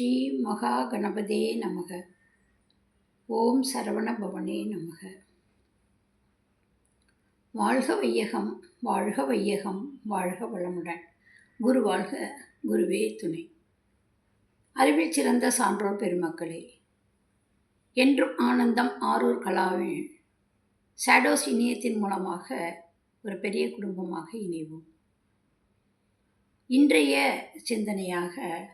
ஸ்ரீ மகா கணபதே நமக. ஓம் சரவண பவனே நமக. வாழ்க வையகம் வாழ்க வையகம் வாழ்க வளமுடன். குரு வாழ்க குருவே துணை. அறிவில் சிறந்த சான்றோர் பெருமக்களே என்றும் ஆனந்தம் ஆரூர் கலாவின் ஷேடோஸ் இணையத்தின் மூலமாக ஒரு பெரிய குடும்பமாக இணைவோம். இன்றைய சிந்தனையாக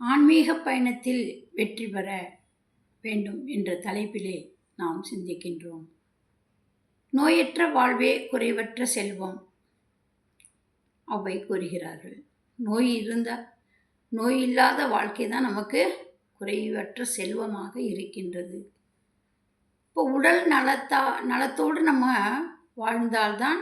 ஆன்மீக பயணத்தில் வெற்றி பெற வேண்டும் என்ற தலைப்பிலே நாம் சிந்திக்கின்றோம். நோயற்ற வாழ்வே குறைவற்ற செல்வம் அவை கூறுகிறார்கள். நோய் இருந்தால் நோய் இல்லாத வாழ்க்கை தான் நமக்கு குறைவற்ற செல்வமாக இருக்கின்றது. இப்போ உடல் நலத்தா நலத்தோடு நம்ம வாழ்ந்தால்தான்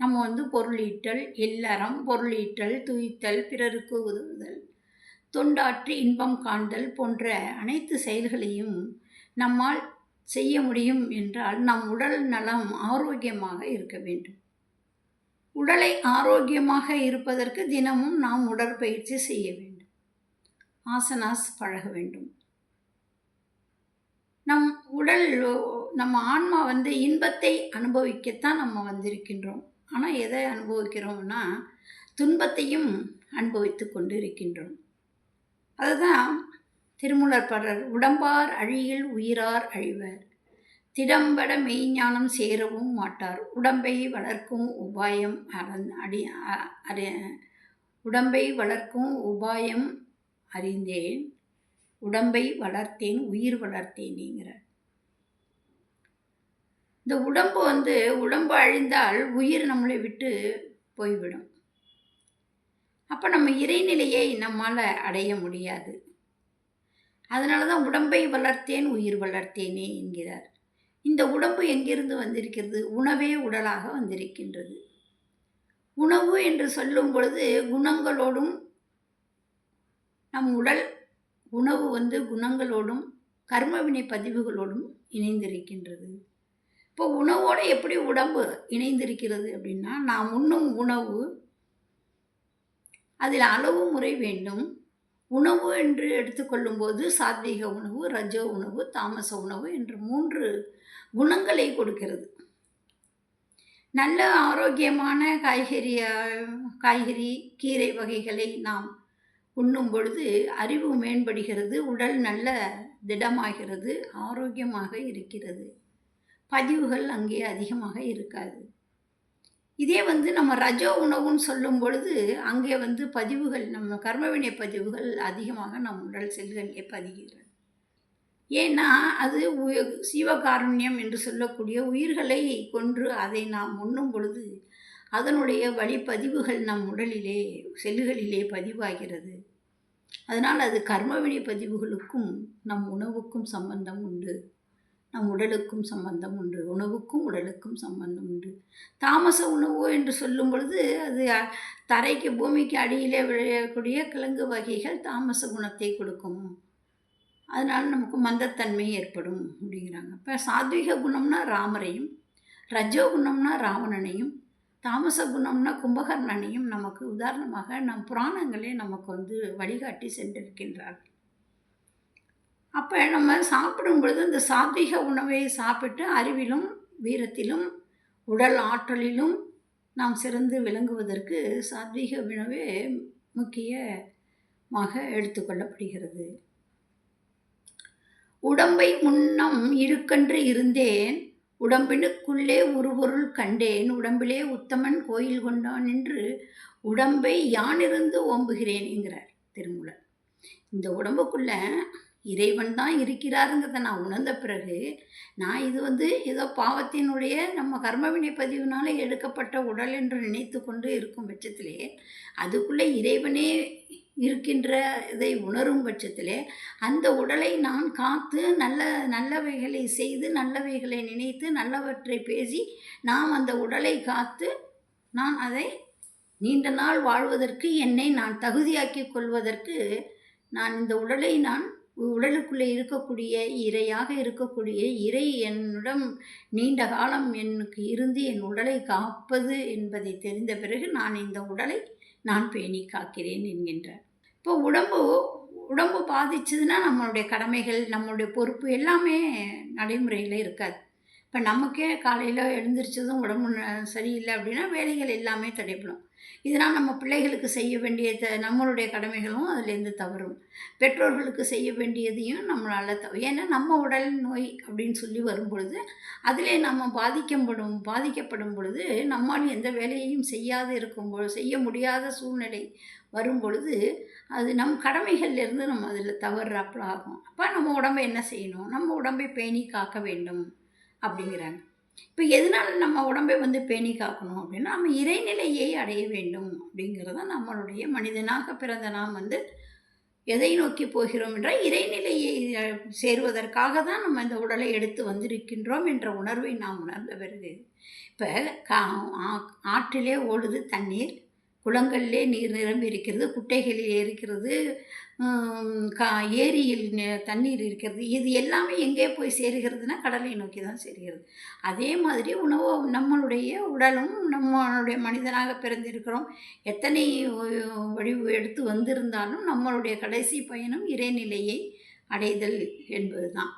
நம்ம வந்து பொருளீட்டல் இல்லறம் பொருளீட்டல் துய்த்தல் பிறருக்கு உதவுதல் தொண்டாற்றி இன்பம் காண்தல் போன்ற அனைத்து செயல்களையும் நம்மால் செய்ய முடியும் என்றால் நம் உடல் நலம் ஆரோக்கியமாக இருக்க வேண்டும். உடலை ஆரோக்கியமாக இருப்பதற்கு தினமும் நாம் உடற்பயிற்சி செய்ய வேண்டும். ஆசனாஸ் பழக வேண்டும். நம் உடல் நம்ம ஆன்மா வந்து இன்பத்தை அனுபவிக்கத்தான் நம்ம வந்திருக்கின்றோம். ஆனால் எதை அனுபவிக்கிறோம்னா துன்பத்தையும் அனுபவித்து கொண்டு இருக்கின்றோம் அதுதான் திருமூலர் படர் உடம்பார் அழியில் உயிரார் அழிவர். திடம்பட மெய்ஞானம் சேரவும் மாட்டார். உடம்பை வளர்க்கும் உபாயம் அறந் அடி அறி உடம்பை வளர்க்கும் உபாயம் அறிந்தேன். உடம்பை வளர்த்தேன் உயிர் வளர்த்தேனேங்கிறார் இந்த உடம்பு வந்து உடம்பு அழிந்தால் உயிர் நம்மளை விட்டு போய்விடும். அப்போ நம்ம இறைநிலையை நம்மால் அடைய முடியாது. அதனால தான் உடம்பை வளர்த்தேன் உயிர் வளர்த்தேனே என்கிறார். இந்த உடம்பு எங்கிருந்து வந்திருக்கிறது? உணவே உடலாக வந்திருக்கின்றது. உணவு என்று சொல்லும் பொழுது குணங்களோடும் நம் உடல் உணவு வந்து குணங்களோடும் கர்மவினை பதிவுகளோடும் இணைந்திருக்கின்றது. இப்போ உணவோடு எப்படி உடம்பு இணைந்திருக்கிறது அப்படின்னா நாம் உண்ணும் உணவு அதில் அளவு முறை வேண்டும். உணவு என்று எடுத்துக்கொள்ளும்போது சாத்வீக உணவு ரஜோ உணவு தாமச உணவு என்று மூன்று குணங்களை கொடுக்கிறது. நல்ல ஆரோக்கியமான காய்கறி காய்கறி கீரை வகைகளை நாம் உண்ணும் பொழுது அறிவு மேம்படுகிறது உடல் நல்ல திடமாகிறது ஆரோக்கியமாக இருக்கிறது. பதிவுகள் அங்கே அதிகமாக இருக்காது. இதே வந்து நம்ம ரஜோ உணவுன்னு சொல்லும் பொழுது அங்கே வந்து பதிவுகள் நம்ம கர்மவினை பதிவுகள் அதிகமாக நம் உடல் செல்களிலே பதிகிறது ஏன்னா அது சிவகாருண்யம் என்று சொல்லக்கூடிய உயிர்களை கொன்று அதை நாம் உண்ணும் பொழுது அதனுடைய வழிப்பதிவுகள் நம் உடலிலே செல்லுகளிலே பதிவாகிறது. அதனால் அது கர்மவினை பதிவுகளுக்கும் நம் உணவுக்கும் சம்பந்தம் உண்டு. நம் உடலுக்கும் சம்பந்தம் உண்டு. உணவுக்கும் உடலுக்கும் சம்பந்தம் உண்டு. தாமச உணவு என்று சொல்லும் பொழுது அது தரைக்கு பூமிக்கு அடியிலே விளையக்கூடிய கிழங்கு வகைகள் தாமச குணத்தை கொடுக்கும். அதனால் நமக்கு மந்தத்தன்மை ஏற்படும் அப்படிங்கிறாங்க. இப்போ சாத்விக குணம்னா ராமரையும் ரஜோ குணம்னா ராவணனையும் தாமச குணம்னா கும்பகர்ணனையும் நமக்கு உதாரணமாக நம் புராணங்களே நமக்கு வந்து வழிகாட்டி சென்றிருக்கின்றார்கள். அப்போ நம்ம சாப்பிடும் பொழுது இந்த சாத்விக உணவை சாப்பிட்டு அறிவிலும் வீரத்திலும் உடல் ஆற்றலிலும் நாம் சிறந்து விளங்குவதற்கு சாத்வீக உணவே முக்கியமாக எடுத்துக்கொள்ளப்படுகிறது உடம்பை முன்னம் இருக்கன்று இருந்தேன் உடம்பினுக்குள்ளே உருபொருள் கண்டேன் உடம்பிலே உத்தமன் கோயில் கொண்டான் என்று உடம்பை யானிருந்து ஓம்புகிறேன் என்கிறார் திருமூலர். இந்த உடம்புக்குள்ளே இறைவன் தான் இருக்கிறாருங்கிறத நான் உணர்ந்த பிறகு நான் இது வந்து ஏதோ பாவத்தினுடைய நம்ம கர்மவினை பதிவினால் எடுக்கப்பட்ட உடல் என்று நினைத்து கொண்டு இருக்கும் பட்சத்திலே அதுக்குள்ளே இறைவனே இருக்கின்ற இதை உணரும் பட்சத்திலே அந்த உடலை நான் காத்து நல்ல நல்லவைகளை செய்து நல்லவைகளை நினைத்து நல்லவற்றை பேசி நாம் அந்த உடலை காத்து நான் அதை நீண்ட நாள் வாழ்வதற்கு என்னை நான் தகுதியாக்கி கொள்வதற்கு நான் இந்த உடலை நான் உடலுக்குள்ளே இருக்கக்கூடிய இறையாக இருக்கக்கூடிய இறை என்னிடம் நீண்ட காலம் எனக்கு இருந்து என் உடலை காப்பது என்பதை தெரிந்த பிறகு நான் இந்த உடலை நான் பேணி காக்கிறேன் என்கின்றார் இப்போ உடம்பு உடம்பு பாதிச்சதுன்னா நம்மளுடைய கடமைகள் நம்மளுடைய பொறுப்பு எல்லாமே நடைமுறையில் இருக்காது. இப்போ நமக்கே காலையில் எழுந்திரிச்சதும் உடம்பு சரியில்லை அப்படின்னா வேலைகள் எல்லாமே தடைப்படும் இதனால் நம்ம பிள்ளைகளுக்கு செய்ய வேண்டிய த நம்மளுடைய கடமைகளும் அதுலேருந்து தவறும். பெற்றோர்களுக்கு செய்ய வேண்டியதையும் நம்மளால் தவ ஏன்னா நம்ம உடல் நோய் அப்படின்னு சொல்லி வரும் பொழுது அதிலே நம்ம பாதிக்கப்படும் பாதிக்கப்படும் பொழுது நம்மால் எந்த வேலையையும் செய்யாது இருக்கும் பொழுது செய்ய முடியாத சூழ்நிலை வரும் பொழுது அது நம் கடமைகள்லேருந்து நம்ம அதில் தவறுறாப்புல ஆகும். அப்போ நம்ம உடம்பை என்ன செய்யணும்? நம்ம உடம்பை பேணி காக்க வேண்டும் அப்படிங்கிறாங்க. இப்போ எதனால நம்ம உடம்பை வந்து பேணி காக்கணும் அப்படின்னா நம்ம இறைநிலையை அடைய வேண்டும் அப்படிங்கிறத தான் நம்மளுடைய மனிதனாக பிறந்த நாம் வந்து எதை நோக்கி போகிறோம் என்றால் இறைநிலையை சேருவதற்காக தான் நம்ம இந்த உடலை எடுத்து வந்திருக்கின்றோம் என்ற உணர்வை நாம் உணர்ந்த பிறகு இப்போ கா ஆ- ஆற்றிலே ஓடுது தண்ணீர். குளங்களிலே நீர் நிரம்பி இருக்கிறது குட்டைகளில் இருக்கிறது கா ஏரியில் தண்ணீர் இருக்கிறது இது எல்லாமே எங்கே போய் சேருகிறதுனா கடலை நோக்கி தான் சேருகிறது. அதே மாதிரி உணவு நம்மளுடைய உடலும் நம்மளுடைய மனிதனாக பிறந்திருக்கிறோம். எத்தனை வடிவு எடுத்து வந்திருந்தாலும் நம்மளுடைய கடைசி பயணம் இறைநிலையை அடைதல் என்பது தான்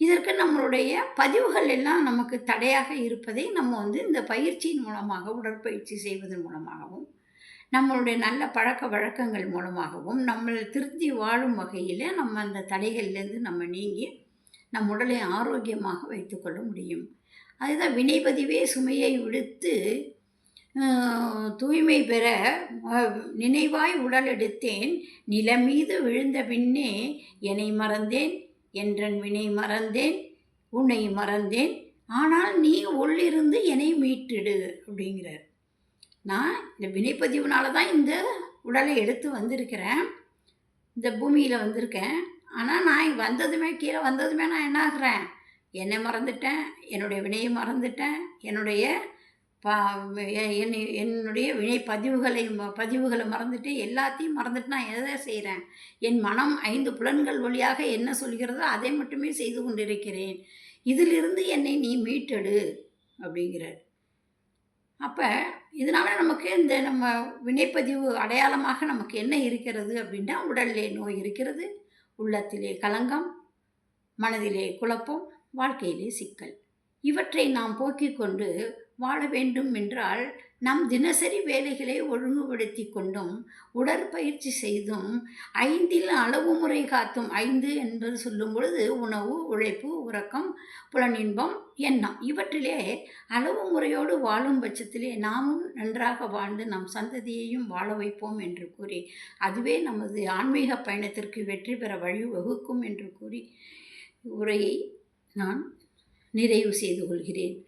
இதற்கு நம்மளுடைய பதிவுகள் எல்லாம் நமக்கு தடையாக இருப்பதை நம்ம வந்து இந்த பயிற்சியின் மூலமாக உடற்பயிற்சி செய்வதன் மூலமாகவும் நம்மளுடைய நல்ல பழக்க வழக்கங்கள் மூலமாகவும் நம்மளை திருத்தி வாழும் வகையில் நம்ம அந்த தடைகள்லேருந்து நம்ம நீங்கி நம் உடலை ஆரோக்கியமாக வைத்துக்கொள்ள முடியும். அதுதான் வினைபதிவே சுமையை விடுத்து தூய்மை பெற நினைவாய் உடல் எடுத்தேன் நிலமீது விழுந்த பின்னே என்னை மறந்தேன் என்றன் வினை மறந்தேன் உன்னை மறந்தேன் ஆனால் நீ உள்ளிருந்து என்னை மீட்டிடு அப்படிங்கிறார். நான் இந்த வினைப்பதிவுனால தான் இந்த உடலை எடுத்து வந்திருக்கிறேன். இந்த பூமியில் வந்திருக்கேன். ஆனால் நான் வந்ததுமே கீழே வந்ததுமே நான் என்ன ஆகுறேன்? என்னை மறந்துட்டேன். என்னுடைய வினையை மறந்துட்டேன். என்னுடைய பா என்னை என்னுடைய வினை பதிவுகளை ம- பதிவுகளை மறந்துட்டு எல்லாத்தையும் மறந்துட்டு நான் எதை செய்கிறேன் என் மனம் ஐந்து புலன்கள் வழியாக என்ன சொல்கிறதோ அதை மட்டுமே செய்து கொண்டிருக்கிறேன். இதிலிருந்து என்னை நீ மீட்டெடு அப்படிங்கிறார். அப்போ இதனால் நமக்கு இந்த நம்ம வினைப்பதிவு அடையாளமாக நமக்கு என்ன இருக்கிறது அப்படின்னா உடலிலே நோய் இருக்கிறது உள்ளத்திலே கலங்கம் மனதிலே குழப்பம் வாழ்க்கையிலே சிக்கல். இவற்றை நாம் போக்கிக் கொண்டு வாழ வேண்டும் என்றால் நம் தினசரி வேலைகளை ஒழுங்குபடுத்தி கொண்டும் உடற்பயிற்சி செய்தும் ஐந்தில் அளவு முறை காத்தும் ஐந்து என்று சொல்லும் பொழுது உணவு உழைப்பு உறக்கம் புலனின்பம் எண்ணம் இவற்றிலே அளவு முறையோடு வாழும் பட்சத்திலே நாமும் நன்றாக வாழ்ந்து நம் சந்ததியையும் வாழ வைப்போம் என்று கூறி அதுவே நமது ஆன்மீக பயணத்திற்கு வெற்றி பெற வழிவகுக்கும் என்று கூறி உரையை நான் நிறைவு செய்து கொள்கிறேன்.